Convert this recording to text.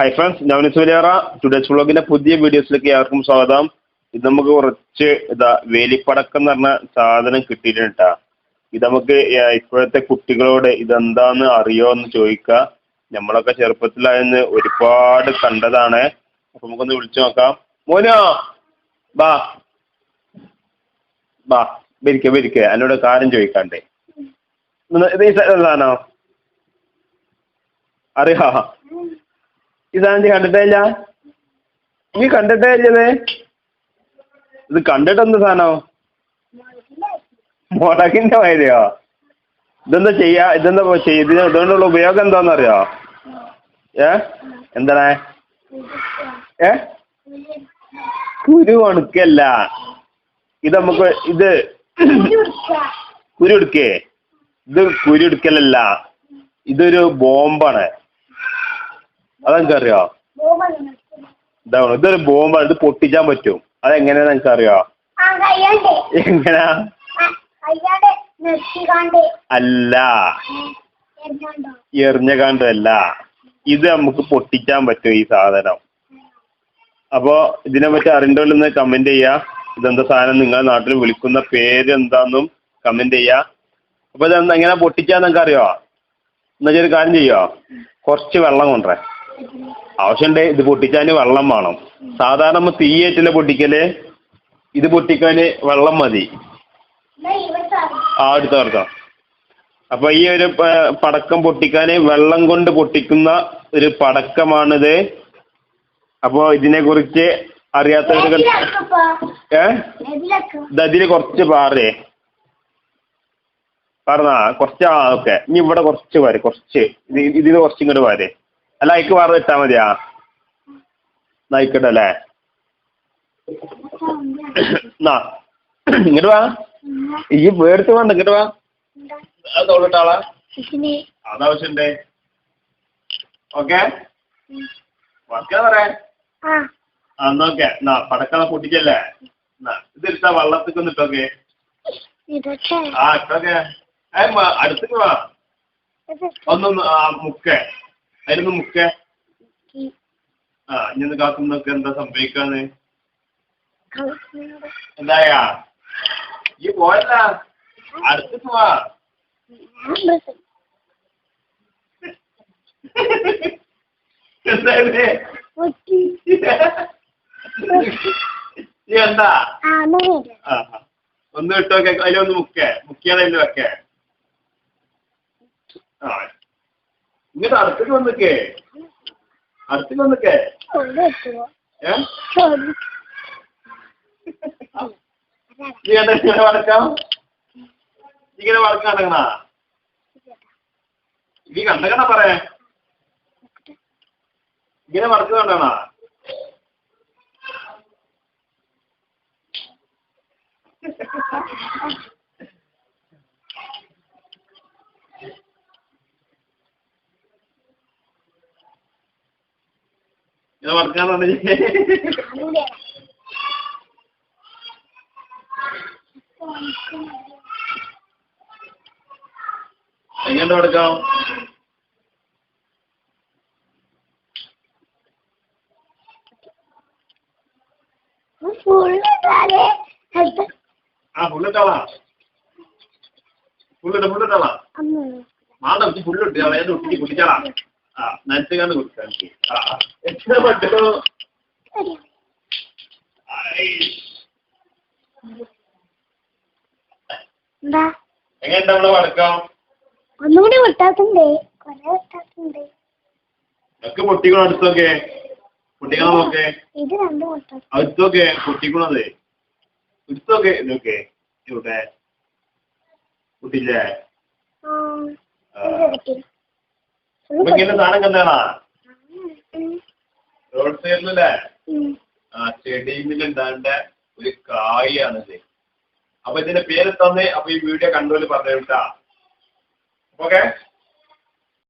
Hi friends ഞാൻ സുലേറ today's വ്ളോഗിന്റെ പുതിയ വീഡിയോസിലേക്ക് എല്ലാവർക്കും സ്വാഗതം. ഇത് നമുക്ക് കുറച്ച് ഇതാ വേലിപ്പടക്കം എന്ന് പറഞ്ഞ സാധനം കിട്ടിയിട്ടുണ്ട് ട്ടാ. ഇത് നമുക്ക് ഇപ്പോഴത്തെ കുട്ടികളോട് ഇതെന്താന്ന് അറിയോ എന്ന് ചോദിക്കുക നമ്മളൊക്കെ ചെറുപ്പത്തിലായെന്ന് ഒരുപാട് കണ്ടതാണ്. അപ്പൊ നമുക്കൊന്ന് വിളിച്ചു നോക്കാം. മോനോ ബാ. ബാ വരിക്ക വരിക്ക എന്നോട് കാര്യം ചോദിക്കാണ്ടേ. ഇത് ഈ സാധനോ അറിയോ? നീ കണ്ടിട്ടേ നീ കണ്ടിട്ടേ ഇല്ലത് ഇത് കണ്ടിട്ടെന്ത് സാധനോ? മുളകിന്റെ മാതിരിയോ ഇതെന്താ ചെയ്യാ? ഇതെന്താ ഇതിന് ഇതുകൊണ്ടുള്ള ഉപയോഗം എന്താണെന്നറിയോ ഏ? എന്താണ്? ഏ? കുരു ഉണക്കല്ല ഇത് നമുക്ക് ഇത് കുരു എടുക്കേ. ഇത് കുരു എടുക്കലല്ല. ഇതൊരു ബോംബാണ്. അതെനിക്ക് അറിയോ ഇതാണ് ഇതൊരു ബോംബാണ്. ഇത് പൊട്ടിക്കാൻ പറ്റും. അതെങ്ങനെയാന്ന് എനിക്ക് അറിയോ ആ കയ്യാണ്ട് എങ്ങനാ അല്ല. എറിഞ്ഞ കാണ്ടല്ല ഇത് നമുക്ക് പൊട്ടിക്കാൻ പറ്റും ഈ സാധനം. അപ്പോ ഇതിനെ പറ്റി അറിയണ്ടോന്ന് കമന്റ് ചെയ്യാ. ഇതെന്താ സാധനം? നിങ്ങളുടെ നാട്ടിൽ വിളിക്കുന്ന പേര് എന്താന്നും കമന്റ് ചെയ്യാ. അപ്പൊ ഇതെന്താ എങ്ങനെ പൊട്ടിക്കാന്ന് നിങ്ങൾക്ക് അറിയോ എന്നാ ഒരു കാര്യം ചെയ്യോ? കുറച്ച് വെള്ളം കൊണ്ടുവരേ ആവശ്യമുണ്ട് ഇത് പൊട്ടിക്കാൻ വെള്ളം വേണം. സാധാരണ നമ്മൾ തീയേറ്റില്ല പൊട്ടിക്കൽ ഇത് പൊട്ടിക്കാൻ വെള്ളം മതി. ആ അടുത്ത വർഷം അപ്പൊ ഈ ഒരു പടക്കം പൊട്ടിക്കാൻ വെള്ളം കൊണ്ട് പൊട്ടിക്കുന്ന ഒരു പടക്കമാണിത്. അപ്പോ ഇതിനെ കുറിച്ച് എതിലക്കപ്പാ ഏ? എതിലക്ക ഇത് കുറച്ച് പാറേ. പറഞ്ഞാ കുറച്ച് ആ ഓക്കെ. ഇനി ഇവിടെ കുറച്ച് പാര് കുറച്ച്. ഇത് ഇതിന് കുറച്ച് ഇങ്ങോട്ട് പാര്. അല്ല അയക്ക് വേറെ ഇട്ടാ മതിയാ? നയിക്കട്ടെ അല്ലേ? എന്നാ ഇങ്ങോട്ട് വാ. ഈ പേടിച്ച് വേണ്ട ഇങ്ങോട്ട് വാ. അത് തോളിട്ടാളാ ഇതിന് അതാവശ്യണ്ടേ ഓക്കെ? വർക്കാ പറയാൻ എന്നാ പടക്കള പൊട്ടിക്കല്ലേ? ഇതിട്ടാ വള്ളത്തേക്ക് ഇതൊക്കെ. ആ ഇട്ടോക്കെ. അടുത്തേക്ക് വാ. ഒന്നും മുക്കേ. അതിലൊന്ന് മുക്ക. ആ ഇനി കാത്തുന്നൊക്കെ കാക്കുന്നൊക്കെ എന്താ സംഭവിക്കാന്ന്? എന്തായാ? ഈ പോയല്ല. അടുത്ത് പോവാ. എന്തായാലേ? എന്താ. ഒന്ന് ഇട്ടോക്കെ അതിലൊന്ന് മുക്കേ. മുക്കിയാണ് അതിൽ വെക്കേ ആ ഇങ്ങോട്ട് അടുത്തേക്ക് വന്നിക്കേ. അടുത്തേക്ക് വന്നിക്കേ. കൊണ്ട് വെച്ചുവോ ഏ? കൊണ്ട് നീ എന്താ ഇങ്ങനെ വടക്കാം നീ ഇങ്ങനെ വടക്കാൻ കണ്ടങ്ങണ നീ കണ്ടങ്ങണ പറയേ? ഇങ്ങനെ വടക്ക് ഇങ്ങനെ വടക്കാൻ പറഞ്ഞു എങ്ങനെ ഹെൽത്ത് ആ ഫുള്ളിട്ടാളാ ഫുള്ളിട്ട ഫുള്ളിട്ടാളാ മാണ്ട ഫുള്ളിട്ട് അതായത് ആ ആ ആ. എത്ര പറ്റോ എന്താ? എങ്ങനെ നമ്മളെ വടക്കാം ഒന്നുകൂടി വിട്ടാത്തുണ്ട്. കൊറേ വിട്ടാത്തുണ്ട്. ഒക്കെ പൊട്ടിക്കണം അടുത്തൊക്കെ? പൊട്ടിക്കണം നോക്കേ ഇത് രണ്ടും വിട്ടാ. അടുത്തൊക്കെ പൊട്ടിക്കണത്. എടുത്തൊക്കെ ഇതൊക്കെ ഇവിടെ പൊട്ടില്ലേ? അപ്പൊ ഇങ്ങനെ സാധനം കണ്ടാണാ റോഡ് സൈഡിലല്ലേ? ആ ചെടിയിലുണ്ടാകേണ്ട ഒരു കായാണിത് അപ്പൊ ഇതിന്റെ പേര് തന്നെ അപ്പൊ ഈ വീഡിയോ കണ്ടോൽ പറഞ്ഞു കേട്ടാ ഓക്കെ?